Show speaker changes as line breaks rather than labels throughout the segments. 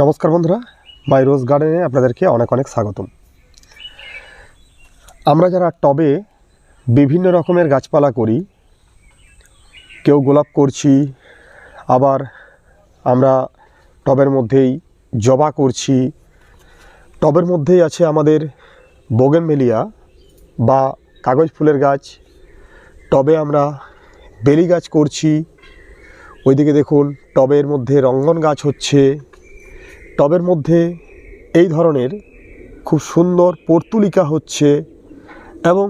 নমস্কার বন্ধুরা, মাই রোজ গার্ডেনে আপনাদেরকে অনেক অনেক স্বাগতম। আমরা যারা টবে বিভিন্ন রকমের গাছপালা করি, কেউ গোলাপ করছি, আবার আমরা টবের মধ্যেই জবা করছি, টবের মধ্যেই আছে আমাদের বোগেনমেলিয়া বা কাগজ ফুলের গাছ, টবে আমরা বেলি গাছ করছি, ওইদিকে দেখুন টবের মধ্যে রঙ্গন গাছ হচ্ছে টবের মধ্যে এই ধরনের খুব সুন্দর পর্তুলিকা হচ্ছে এবং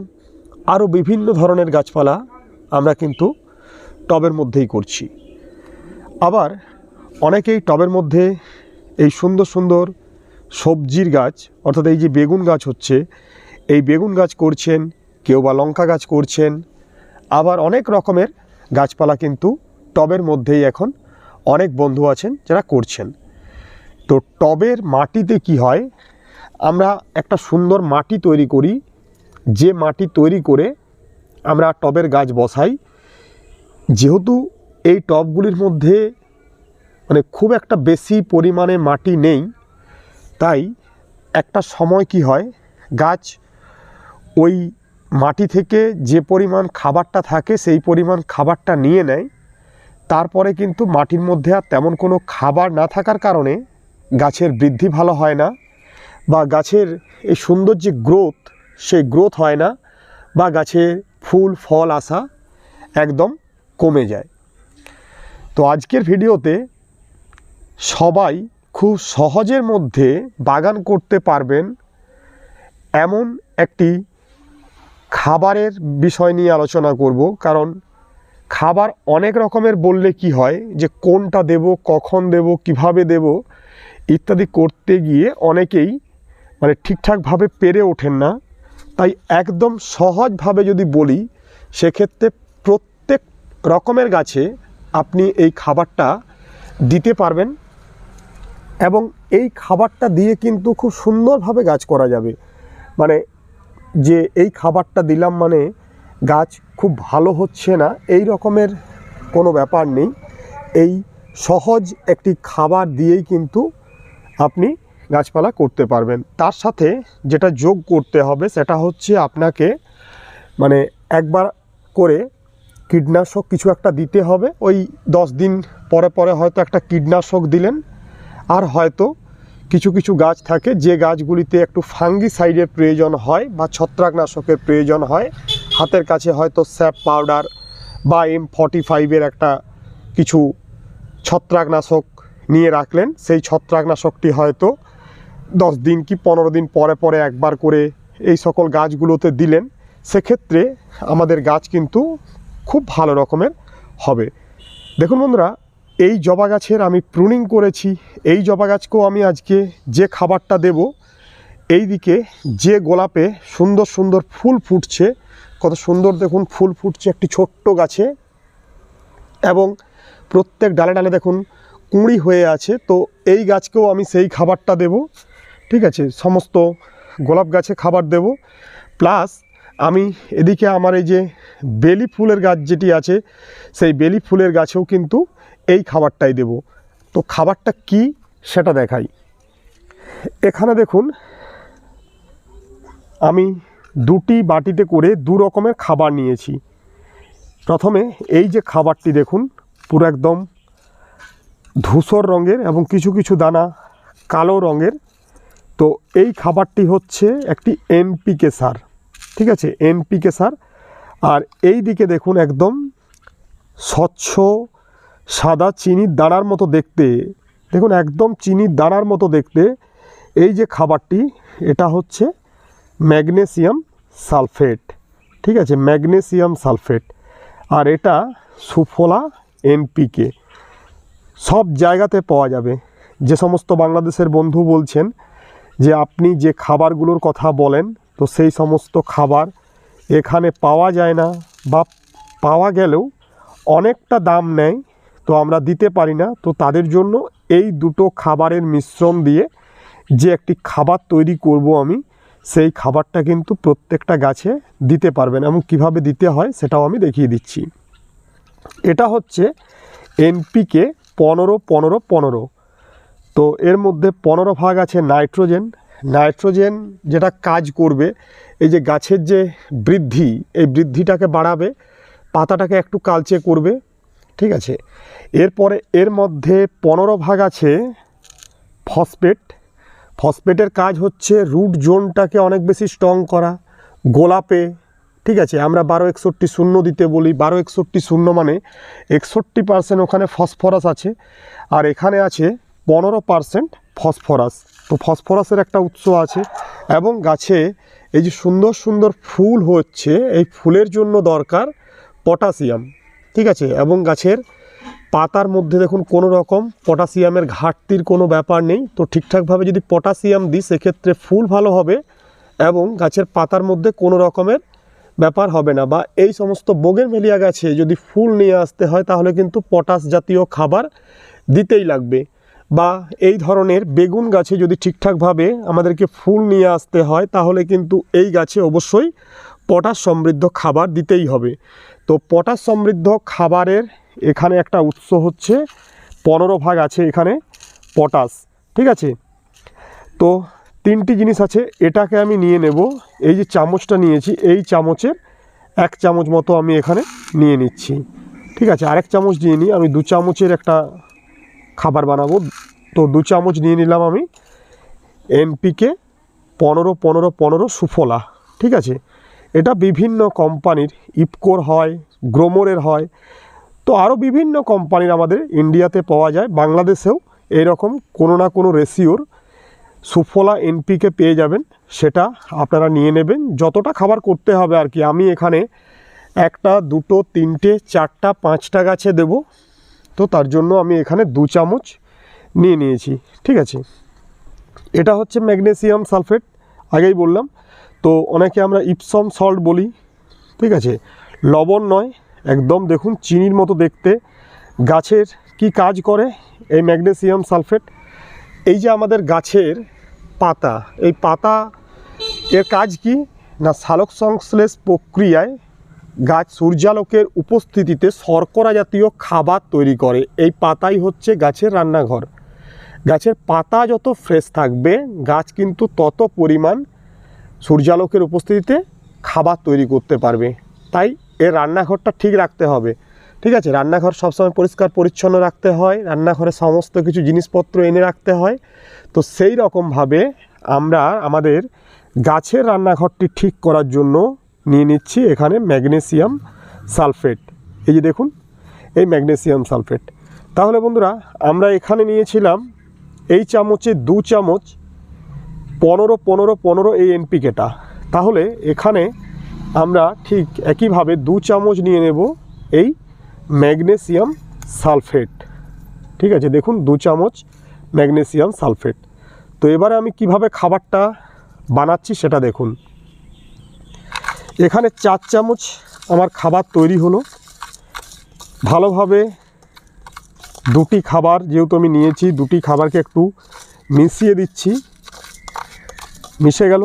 আরও বিভিন্ন ধরনের গাছপালা আমরা কিন্তু টবের মধ্যেই করছি। আবার অনেকেই টবের মধ্যে এই সুন্দর সুন্দর সবজির গাছ, অর্থাৎ এই যে বেগুন গাছ হচ্ছে, এই বেগুন গাছ করছেন, কেউ বা লঙ্কা গাছ করছেন, আবার অনেক রকমের গাছপালা কিন্তু টবের মধ্যেই এখন অনেক বন্ধু আছেন যারা করছেন। তো টবের মাটিতে কি হয়? আমরা একটা সুন্দর মাটি তৈরি করি। যে মাটি তৈরি করে আমরা টবের গাছ বসাই। যেহেতু এই টবগুলির মধ্যে মানে খুব একটা বেশি পরিমাণে মাটি নেই, তাই একটা সময় কি হয়? গাছ ওই মাটি থেকে যে পরিমাণ খাবারটা থাকে, সেই পরিমাণ খাবারটা নিয়ে নেয়। তারপরে কিন্তু মাটির মধ্যে আর তেমন কোনো খাবার না থাকার কারণে গাছের বৃদ্ধি ভালো হয় না বা গাছের এই সুন্দর যে গ্রোথ, সেই গ্রোথ হয় না বা গাছে ফুল, ফল আসা একদম কমে যায়। তো আজকের ভিডিওতে সবাই খুব সহজের মধ্যে বাগান করতে পারবেন এমন একটি খাবারের বিষয় নিয়ে আলোচনা করব। কারণ খাবার অনেক রকমের বললে কি হয়? যে কোনটা দেব, কখন দেব, কীভাবে দেব? ইত্যাদি করতে গিয়ে অনেকেই মানে ঠিকঠাকভাবে পেরে ওঠেন না। তাই একদম সহজভাবে যদি বলি, সেক্ষেত্রে প্রত্যেক রকমের গাছে আপনি এই খাবারটা দিতে পারবেন এবং এই খাবারটা দিয়ে কিন্তু খুব সুন্দরভাবে গাছ করা যাবে। মানে যে এই খাবারটা দিলাম মানে গাছ খুব ভালো হচ্ছে না, এই রকমের কোনো ব্যাপার নেই। এই সহজ একটি খাবার দিয়েই কিন্তু আপনি গাছপালা করতে পারবেন। তার সাথে যেটা যোগ করতে হবে সেটা হচ্ছে আপনাকে মানে একবার করে কীটনাশক কিছু একটা দিতে হবে। ওই দশ দিন পরে পরে হয়তো একটা কীটনাশক দিলেন। আর হয়তো কিছু কিছু গাছ থাকে যে গাছগুলিতে একটু ফাঙ্গিসাইডের প্রয়োজন হয় বা ছত্রাকনাশকের প্রয়োজন হয়। হাতের কাছে হয়তো স্যাপ পাউডার বা এম ফর্টি ফাইভের একটা কিছু ছত্রাকনাশক নিয়ে রাখলেন। সেই ছত্রাকনাশকটি হয়তো দশ দিন কি পনেরো দিন পরে পরে একবার করে এই সকল গাছগুলোতে দিলেন। সেক্ষেত্রে আমাদের গাছ কিন্তু খুব ভালো রকমের হবে। দেখুন বন্ধুরা, এই জবা গাছের আমি প্রুনিং করেছি। এই জবা গাছকেও আমি আজকে যে খাবারটা দেব এই দিকে যে গোলাপে সুন্দর সুন্দর ফুল ফুটছে, কত সুন্দর দেখুন ফুল ফুটছে একটি ছোট্ট গাছে। এবং প্রত্যেক ডালে ডালে দেখুন কুঁড়ি হয়ে আছে, তো এই গাছকেও আমি সেই খাবারটা দেব। ঠিক আছে? সমস্ত গোলাপ গাছে খাবার দেব। প্লাস আমি এদিকে আমার এই যে বেলি ফুলের গাছ যেটি আছে, সেই বেলি ফুলের গাছেও কিন্তু এই খাবারটাই দেব। তো খাবারটা কি সেটা দেখাই। এখানে দেখুন, আমি দুটি বাটিতে করে দু রকমের খাবার নিয়েছি। প্রথমে এই যে খাবারটি দেখুন, পুরো একদম ধূসর রঙের এবং কিছু কিছু দানা কালো রঙের। তো এই খাবারটি হচ্ছে একটি এনপিকে সার ঠিক আছে? এনপিকে সার আর এই দিকে দেখুন একদম স্বচ্ছ সাদা চিনির দানার মতো দেখতে। দেখুন একদম চিনির দানার মতো দেখতে। এই যে খাবারটি, এটা হচ্ছে ম্যাগনেসিয়াম সালফেট, ঠিক আছে? Magnesium sulphate. আর এটা সুফলা এনপিকে সব জায়গাতে পাওয়া যাবে। যে সমস্ত বাংলাদেশের বন্ধু বলছেন যে আপনি যে খাবারগুলোর কথা বলেন, তো সেই সমস্ত খাবার এখানে পাওয়া যায় না বা পাওয়া গেলেও অনেকটা দাম নেয়, তো আমরা দিতে পারি না। তো তাদের জন্য এই দুটো খাবারের মিশ্রণ দিয়ে যে একটি খাবার তৈরি করব আমি, সেই খাবারটা কিন্তু প্রত্যেকটা গাছে দিতে পারবেন এবং কীভাবে দিতে হয় সেটাও আমি দেখিয়ে দিচ্ছি। এটা হচ্ছে এনপিকে পনেরো পনেরো পনেরো। তো এর মধ্যে পনেরো ভাগ আছে নাইট্রোজেন। নাইট্রোজেন যেটা কাজ করবে, এই যে গাছের যে বৃদ্ধি, এই বৃদ্ধিটাকে বাড়াবে, পাতাটাকে একটু কালচে করবে, ঠিক আছে? এরপরে এর মধ্যে পনেরো ভাগ আছে ফসফেট। ফসফেটের কাজ হচ্ছে রুট জোনটাকে অনেক বেশি স্ট্রং করা, গোলাপে ঠিক আছে, আমরা বারো একষট্টি শূন্য দিতে বলি। বারো একষট্টি শূন্য মানে একষট্টি পার্সেন্ট ওখানে ফসফরাস আছে আর এখানে আছে পনেরো পার্সেন্ট ফসফরাস। তো ফসফরাসের একটা উৎস আছে এবং গাছে এই যে সুন্দর সুন্দর ফুল হচ্ছে, এই ফুলের জন্য দরকার পটাশিয়াম, ঠিক আছে? এবং গাছের পাতার মধ্যে দেখুন কোনো রকম পটাশিয়ামের ঘাটতির কোনো ব্যাপার নেই। তো ঠিকঠাকভাবে যদি পটাশিয়াম দিই, সেক্ষেত্রে ফুল ভালো হবে এবং গাছের পাতার মধ্যে কোনো রকমের ব্যাপার হবে না বা এই সমস্ত বোগের মেলিয়া গাছে যদি ফুল নিয়ে আসতে হয় তাহলে কিন্তু পটাশ জাতীয় খাবার দিতেই লাগবে। বা এই ধরনের বেগুন গাছে যদি ঠিকঠাকভাবে আমাদেরকে ফুল নিয়ে আসতে হয় তাহলে কিন্তু এই গাছে অবশ্যই পটাশ সমৃদ্ধ খাবার দিতেই হবে। তো পটাশ সমৃদ্ধ খাবারের এখানে একটা উৎস হচ্ছে পনেরো ভাগ আছে এখানে পটাশ, ঠিক আছে? তো তিনটি জিনিস আছে, এটাকে আমি নিয়ে নেব। এই যে চামচটা নিয়েছি, এই চামচের এক চামচ মতো আমি এখানে নিয়ে নিচ্ছি। ঠিক আছে, আরেক চামচ দিয়ে নিই, আমি দু চামচের একটা খাবার বানাবো। তো দু চামচ নিয়ে নিলাম আমি এনপিকে পনেরো পনেরো পনেরো সুফলা। ঠিক আছে, এটা বিভিন্ন কোম্পানির ইপকোর হয়, গ্রোমোরের হয়। তো আরও বিভিন্ন কোম্পানির আমাদের ইন্ডিয়াতে পাওয়া যায়, বাংলাদেশেও এরকম কোনো না কোনো রেশিওর সুফলা এনপিকে পেয়ে যাবেন, সেটা আপনারা নিয়ে নেবেন। যতটা খাবার করতে হবে আর কি, আমি এখানে একটা, দুটো, তিনটে, চারটা, পাঁচটা গাছে দেব। তো তার জন্য আমি এখানে দু চামচ নিয়ে নিয়েছি, ঠিক আছে? এটা হচ্ছে ম্যাগনেসিয়াম সালফেট, আগেই বললাম। তো অনেকে আমরা ইপসম সল্ট বলি, ঠিক আছে? লবণ নয়, একদম দেখুন, চিনির মতো দেখতে। গাছের কি কাজ করে এই ম্যাগনেসিয়াম সালফেট? এই যে আমাদের গাছের পাতা, এই পাতা এর কাজ কি? না সালোক সংশ্লেষ প্রক্রিয়ায় গাছ সূর্যালোকের উপস্থিতিতে শর্করা জাতীয় খাবার তৈরি করে। এই পাতাই হচ্ছে গাছের রান্নাঘর। গাছের পাতা যত ফ্রেশ থাকবে, গাছ কিন্তু তত পরিমাণ সূর্যালোকের উপস্থিতিতে খাবার তৈরি করতে পারবে। তাই এর রান্নাঘরটা ঠিক রাখতে হবে। ঠিক আছে, রান্নাঘর সবসময় পরিষ্কার, পরিচ্ছন্ন রাখতে হয়, রান্নাঘরে সমস্ত কিছু জিনিসপত্র এনে রাখতে হয়। তো সেই রকমভাবে আমরা আমাদের গাছের রান্নাঘরটি ঠিক করার জন্য নিয়ে নিচ্ছি এখানে ম্যাগনেসিয়াম সালফেট। এই যে দেখুন, এই ম্যাগনেসিয়াম সালফেট। তাহলে বন্ধুরা, আমরা এখানে নিয়েছিলাম এই চামচে দু চামচ পনেরো পনেরো পনেরো এই এনপিকেটা। তাহলে এখানে আমরা ঠিক একইভাবে দু চামচ নিয়ে নেব এই ম্যাগনেসিয়াম সালফেট। ঠিক আছে, দেখুন, দু চামচ ম্যাগনেসিয়াম সালফেট। তো এবারে আমি কীভাবে খাবারটা বানাচ্ছি সেটা দেখুন। এখানে চার চামচ আমার খাবার তৈরি হলো। ভালোভাবে দুটি খাবার, যেহেতু আমি নিয়েছি, দুটি খাবারকে একটু মিশিয়ে দিচ্ছি। মিশে গেল।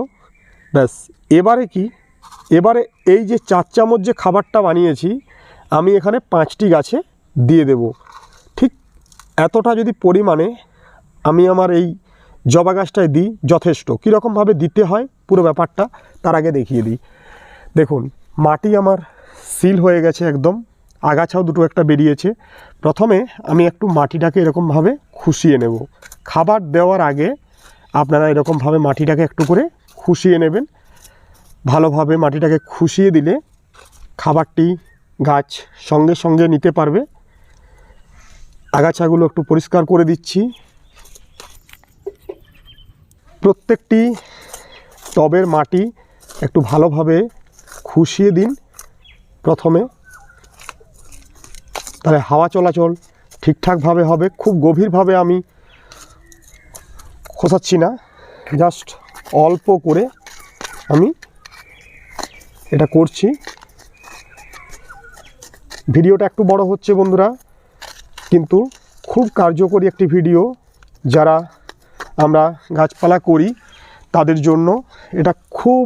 ব্যাস, এবারে কি? এবারে এই যে চার চামচ যে খাবারটা বানিয়েছি আমি এখানে পাঁচটি গাছে দিয়ে দেব। ঠিক এতটা যদি পরিমাণে আমি আমার এই জবা গাছটায় দিই, যথেষ্ট। কীরকমভাবে দিতে হয় পুরো ব্যাপারটা তার আগে দেখিয়ে দিই। দেখুন, মাটি আমার সিল হয়ে গেছে একদম। আগাছাও দুটো একটা বেরিয়েছে। প্রথমে আমি একটু মাটিটাকে এরকমভাবে খুশিয়ে নেব। খাবার দেওয়ার আগে আপনারা এরকমভাবে মাটিটাকে একটু করে খুশিয়ে নেবেন। ভালোভাবে মাটিটাকে খুশিয়ে দিলে খাবারটি গাছ সঙ্গে সঙ্গে নিতে পারবে। আগাছাগুলো একটু পরিষ্কার করে দিচ্ছি। প্রত্যেকটি টবের মাটি একটু ভালোভাবে খুশিয়ে দিন প্রথমে। তাহলে হাওয়া চলাচল ঠিকঠাকভাবে হবে। খুব গভীরভাবে আমি খোসাচ্ছি না। জাস্ট অল্প করে আমি এটা করছি। ভিডিওটা একটু বড় হচ্ছে বন্ধুরা, কিন্তু খুব কার্যকরী একটি ভিডিও যারা আমরা গাছপালা করি, তাদের জন্য এটা খুব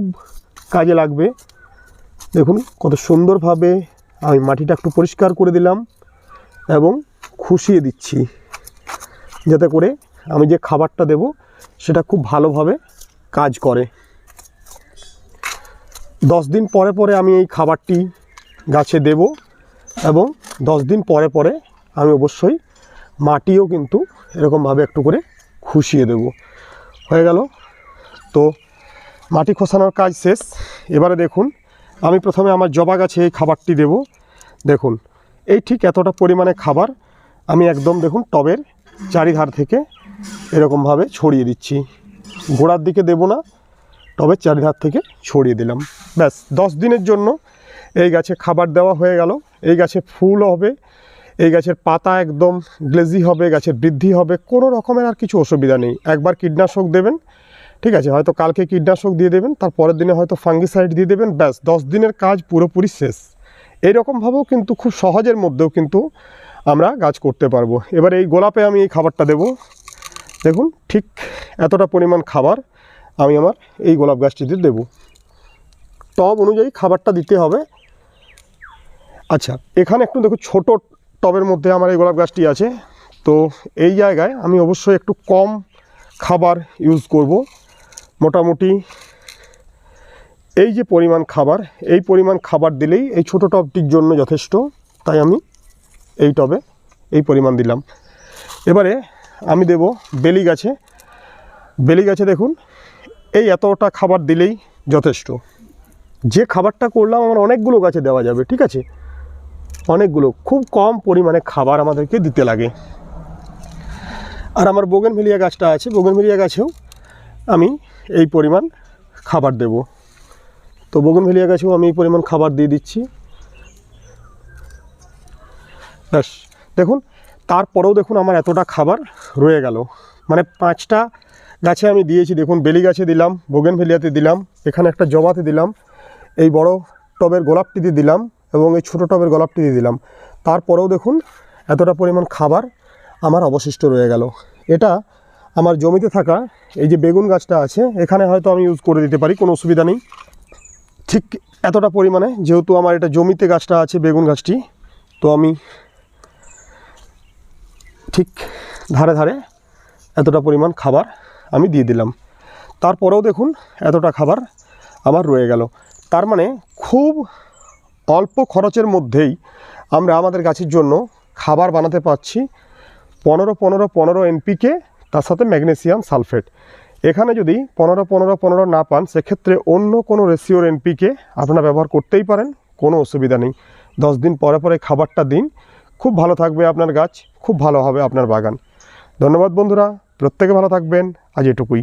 কাজে লাগবে। দেখুন কত সুন্দরভাবে আমি মাটিটা একটু পরিষ্কার করে দিলাম এবং খুশিয়ে দিচ্ছি, যাতে করে আমি যে খাবারটা দেব সেটা খুব ভালোভাবে কাজ করে। দশ দিন পরে পরে আমি এই খাবারটি গাছে দেব। এবং দশ দিন পরে পরে আমি অবশ্যই মাটিও কিন্তু এরকমভাবে একটু করে খুশিয়ে দেব। হয়ে গেল। তো মাটি খোসানোর কাজ শেষ। এবারে দেখুন, আমি প্রথমে আমার জবা গাছে এই খাবারটি দেব। দেখুন, এই ঠিক এতটা পরিমাণে খাবার আমি একদম দেখুন টবের চারিধার থেকে এরকমভাবে ছড়িয়ে দিচ্ছি। গোড়ার দিকে দেব না, টবের চারিধার থেকে ছড়িয়ে দিলাম। ব্যাস, দশ দিনের জন্য এই গাছে খাবার দেওয়া হয়ে গেল। এই গাছে ফুল হবে, এই গাছের পাতা একদম গ্লেজি হবে, গাছের বৃদ্ধি হবে, কোনো রকমের আর কিছু অসুবিধা নেই। একবার কীটনাশক দেবেন, ঠিক আছে, হয়তো কালকে কীটনাশক দিয়ে দেবেন, তার পরের দিনে হয়তো ফাঙ্গিসাইড দিয়ে দেবেন, ব্যাস, দশ দিনের কাজ পুরোপুরি শেষ। এইরকমভাবেও কিন্তু খুব সহজের মধ্যেও কিন্তু আমরা গাছ করতে পারব। এবার এই গোলাপে আমি এই খাবারটা দেব। দেখুন, ঠিক এতটা পরিমাণ খাবার আমি আমার এই গোলাপ গাছটিতে দেব। টব অনুযায়ী খাবারটা দিতে হবে। আচ্ছা এখানে একটু দেখুন, ছোট টবের মধ্যে আমার এই গোলাপ গাছটি আছে। তো এই জায়গায় আমি অবশ্যই একটু কম খাবার ইউজ করব। মোটামুটি এই যে পরিমাণ খাবার, এই পরিমাণ খাবার দিলেই এই ছোটো টবটির জন্য যথেষ্ট। তাই আমি এই টবে এই পরিমাণ দিলাম। এবারে আমি দেব বেলি গাছে। বেলি গাছে দেখুন, এই এতটা খাবার দিলেই যথেষ্ট। যে খাবারটা করলাম, আমার অনেকগুলো গাছে দেওয়া যাবে, ঠিক আছে? অনেকগুলো খুব কম পরিমাণে খাবার আমাদেরকে দিতে লাগে। আর আমার বোগেনভেলিয়া গাছটা আছে, বোগেনভেলিয়া গাছেও আমি এই পরিমাণ খাবার দেব। তো বোগেনভেলিয়া গাছেও আমি এই পরিমাণ খাবার দিয়ে দিচ্ছি। ব্যাস, দেখুন, তারপরেও দেখুন আমার এতটা খাবার রয়ে গেল। মানে পাঁচটা গাছে আমি দিয়েছি, দেখুন, বেলি গাছে দিলাম, বোগেনভেলিয়াতে দিলাম, এখানে একটা জবাতে দিলাম, এই বড় টবের গোলাপটিতে দিলাম। এবং এই ছোটো টবের গোলাপটি দিয়ে দিলাম। তারপরেও দেখুন, এতটা পরিমাণ খাবার আমার অবশিষ্ট রয়ে গেল। এটা আমার জমিতে থাকা এই যে বেগুন গাছটা আছে, এখানে হয়তো আমি ইউজ করে দিতে পারি, কোনো অসুবিধা নেই। ঠিক এতটা পরিমাণে, যেহেতু আমার এটা জমিতে গাছটা আছে, বেগুন গাছটি, তো আমি ঠিক ধারে ধারে এতটা পরিমাণ খাবার আমি দিয়ে দিলাম। তারপরেও দেখুন, এতটা খাবার আমার রয়ে গেল। তার মানে খুব অল্প খরচের মধ্যেই আমরা আমাদের গাছের জন্য খাবার বানাতে পারছি পনেরো পনেরো পনেরো এনপিকে তার সাথে ম্যাগনেসিয়াম সালফেট। এখানে যদি পনেরো পনেরো পনেরো না পান, সেক্ষেত্রে অন্য কোনো রেশিওর এনপিকে আপনারা ব্যবহার করতেই পারেন, কোনো অসুবিধা নেই। দশ দিন পরে পরে খাবারটা দিন। খুব ভালো থাকবে আপনার গাছ, খুব ভালো হবে আপনার বাগান। ধন্যবাদ বন্ধুরা, প্রত্যেকে ভালো থাকবেন। আজ এটুকুই।